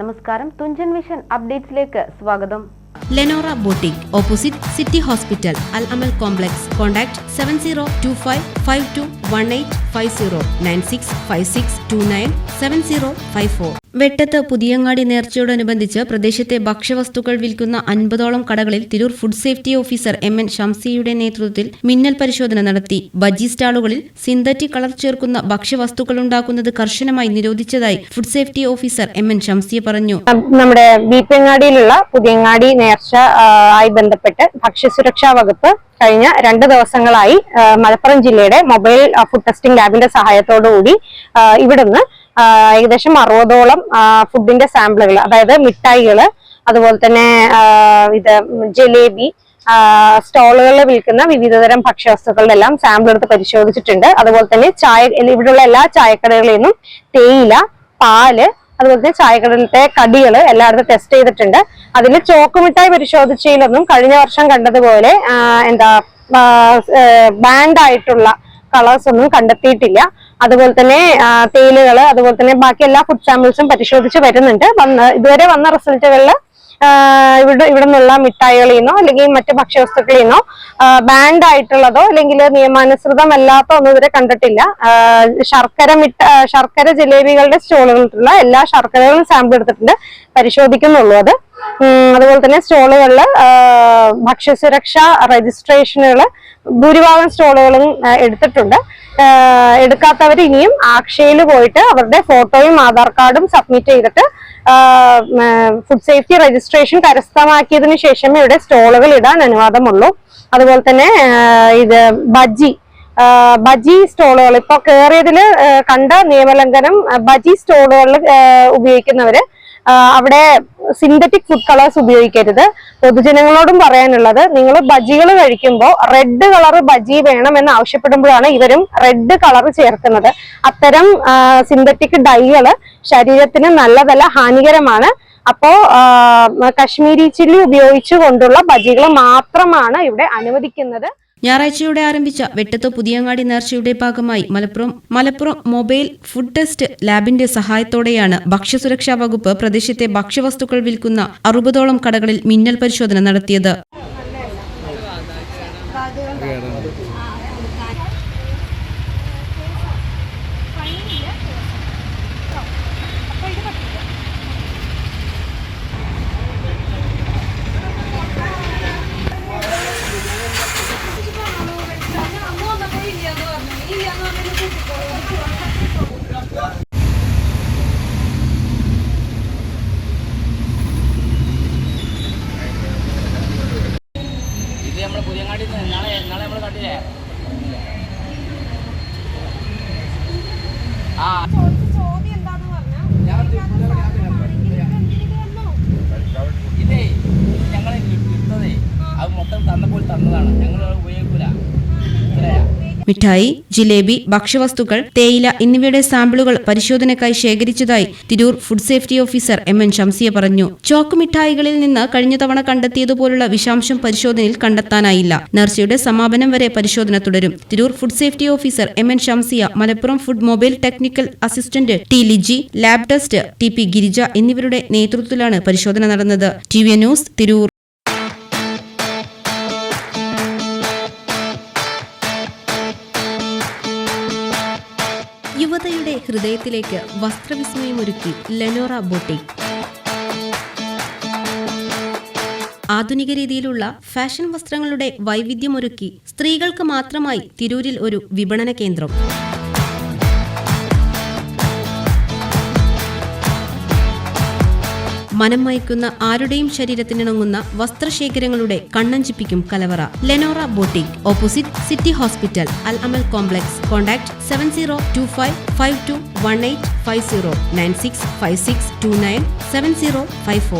നമസ്കാരം. തുഞ്ചൻ മിഷൻ അപ്ഡേറ്റ്സിലേക്ക് സ്വാഗതം. Lenora boutique opposite city hospital Al Amal complex contact seven zero two five five two one eight five zero nine six five six two nine seven zero five four Vettath Puthiyangadi നേർച്ചയോടനുബന്ധിച്ച് പ്രദേശത്തെ ഭക്ഷ്യവസ്തുക്കൾ വിൽക്കുന്ന അൻപതോളം കടകളിൽ Tirur food safety officer M N ഷംസിയുടെ നേതൃത്വത്തിൽ മിന്നൽ പരിശോധന നടത്തി. Bajji സ്റ്റാളുകളിൽ synthetic colour ചേർക്കുന്ന ഭക്ഷ്യവസ്തുക്കൾ ഉണ്ടാക്കുന്നത് കർശനമായി നിരോധിച്ചതായി food safety officer M N Shamsiya പറഞ്ഞു. നമ്മുടെ ബീപ്പങ്ങാടിയിലുള്ള പുതിയങ്ങാടി നേർച്ച ആയി ബന്ധപ്പെട്ട് ഭക്ഷ്യസുരക്ഷാ വകുപ്പ് കഴിഞ്ഞ രണ്ട് ദിവസങ്ങളായി മലപ്പുറം ജില്ലയുടെ മൊബൈൽ ഫുഡ് ടെസ്റ്റിംഗ് ലാബിന്റെ സഹായത്തോടുകൂടി കൂടി ഇവിടുന്ന് ഏകദേശം അറുപതോളം ഫുഡിന്റെ സാമ്പിളുകൾ അതായത് മിഠായികൾ അതുപോലെ തന്നെ ഇത് ജലേബി സ്റ്റോളുകളിൽ വിൽക്കുന്ന വിവിധതരം ഭക്ഷ്യവസ്തുക്കളുടെ എല്ലാം സാമ്പിൾ എടുത്ത് പരിശോധിച്ചിട്ടുണ്ട്. അതുപോലെ തന്നെ ചായ ഇവിടെയുള്ള എല്ലാ ചായക്കടകളിൽ നിന്നും തേയില പാൽ അതുപോലെ തന്നെ ചായക്കടലത്തെ കടികൾ എല്ലായിടത്തും ടെസ്റ്റ് ചെയ്തിട്ടുണ്ട്. അതിൽ ചോക്ക് മിഠായി പരിശോധിച്ചതിലൊന്നും കഴിഞ്ഞ വർഷം കണ്ടതുപോലെ എന്താ ബാൻഡ് ആയിട്ടുള്ള കളേഴ്സ് ഒന്നും കണ്ടെത്തിയിട്ടില്ല. അതുപോലെ തന്നെ ആ, തേയിലകൾ അതുപോലെ തന്നെ ബാക്കി എല്ലാ ഫുഡ് സാമ്പിൾസും പരിശോധിച്ച് വരുന്നുണ്ട്. വന്ന് ഇതുവരെ വന്ന റിസൾട്ടുകളിൽ ഇവിടെ ഇവിടെ നിന്നുള്ള മിഠായികളിൽ നിന്നോ അല്ലെങ്കിൽ മറ്റു ഭക്ഷ്യവസ്തുക്കളിൽ നിന്നോ ബാൻഡ് ആയിട്ടുള്ളതോ അല്ലെങ്കിൽ നിയമാനുസൃതമല്ലാത്ത ഒന്നും ഇവരെ കണ്ടിട്ടില്ല. ശർക്കര മിഠ ശർക്കര ജിലേബികളുടെ സ്റ്റോളുകളിലുള്ള എല്ലാ ശർക്കരകളും സാമ്പിൾ എടുത്തിട്ടുണ്ട്. പരിശോധിക്കുന്നുള്ളൂ അത്. അതുപോലെ തന്നെ സ്റ്റോളുകളിൽ ഭക്ഷ്യസുരക്ഷ രജിസ്ട്രേഷനുകൾ ഭൂരിഭാഗം സ്റ്റോളുകളും എടുത്തിട്ടുണ്ട്. എടുക്കാത്തവർ ഇനിയും ആക്ഷയിൽ പോയിട്ട് അവരുടെ ഫോട്ടോയും ആധാർ കാർഡും സബ്മിറ്റ് ചെയ്തിട്ട് ഫുഡ് സേഫ്റ്റി രജിസ്ട്രേഷൻ കരസ്ഥമാക്കിയതിനു ശേഷമേ ഇവിടെ സ്റ്റോളുകൾ ഇടാൻ അനുവാദമുള്ളൂ. അതുപോലെ തന്നെ ഇത് ബജി ബജി സ്റ്റോളുകൾ. ഇപ്പൊ കയറിയതിൽ കണ്ട നിയമലംഘനം ബജി സ്റ്റോളുകളിൽ ഉപയോഗിക്കുന്നവര് അവിടെ സിന്തറ്റിക് ഫുഡ് കളേഴ്സ് ഉപയോഗിക്കരുത്. പൊതുജനങ്ങളോടും പറയാനുള്ളത് നിങ്ങൾ ബജികൾ കഴിക്കുമ്പോൾ റെഡ് കളർ ബജി വേണം എന്ന് ആവശ്യപ്പെടുമ്പോഴാണ് ഇവരും റെഡ് കളർ ചേർക്കുന്നത്. അത്തരം സിന്തറ്റിക് ഡൈകൾ ശരീരത്തിന് നല്ലതല്ല ഹാനികരമാണ്. അപ്പോ കാശ്മീരി ചില്ലി ഉപയോഗിച്ചുകൊണ്ടുള്ള ബജികൾ മാത്രമാണ് ഇവിടെ അനുവദിക്കുന്നത്. ഞായറാഴ്ചയോടെ ആരംഭിച്ച വെട്ടത്ത് പുതിയങ്ങാടി നേർച്ചയുടെ ഭാഗമായി Malappuram Malappuram mobile food test ലാബിന്റെ സഹായത്തോടെയാണ് ഭക്ഷ്യസുരക്ഷാ വകുപ്പ് പ്രദേശത്തെ ഭക്ഷ്യവസ്തുക്കൾ വിൽക്കുന്ന അറുപതോളം കടകളിൽ മിന്നൽ പരിശോധന നടത്തിയത് ഇത് നമ്മൾ പുതിയങ്ങാടി നാളെ നാളെ നമ്മൾ കണ്ടില്ലേ ആ. ഇതേ മിഠായി ജിലേബി ഭക്ഷ്യവസ്തുക്കൾ തേയില എന്നിവയുടെ സാമ്പിളുകൾ പരിശോധനയ്ക്കായി ശേഖരിച്ചതായി Tirur food safety officer M N Shamsiya പറഞ്ഞു. ചോക്ക് മിഠായികളിൽ നിന്ന് കഴിഞ്ഞ തവണ കണ്ടെത്തിയതുപോലുള്ള വിഷാംശം പരിശോധനയിൽ കണ്ടെത്താനായില്ല. നേർച്ചയുടെ സമാപനം വരെ പരിശോധന തുടരും. Tirur food safety officer M N Shamsiya Malappuram food mobile technical assistant T Liji lab test T P Girija എന്നിവരുടെ നേതൃത്വത്തിലാണ് പരിശോധന നടന്നത്. T V news Tirur. ഹൃദയത്തിലേക്ക് വസ്ത്രവിസ്മയമൊരുക്കി ലെനോറ ബൊട്ടിക് ആധുനിക രീതിയിലുള്ള ഫാഷൻ വസ്ത്രങ്ങളുടെ വൈവിധ്യമൊരുക്കി സ്ത്രീകൾക്ക് മാത്രമായി തിരൂരിൽ ഒരു വിപണന കേന്ദ്രം. മനം മയക്കുന്ന ആരുടെയും ശരീരത്തിനിണങ്ങുന്ന വസ്ത്രശേഖരങ്ങളുടെ കണ്ണഞ്ചിപ്പിക്കും കലവറ. Lenora boutique opposite city hospital Al Amal complex contact seven zero two five five two one eight five zero nine six five six two nine seven zero five four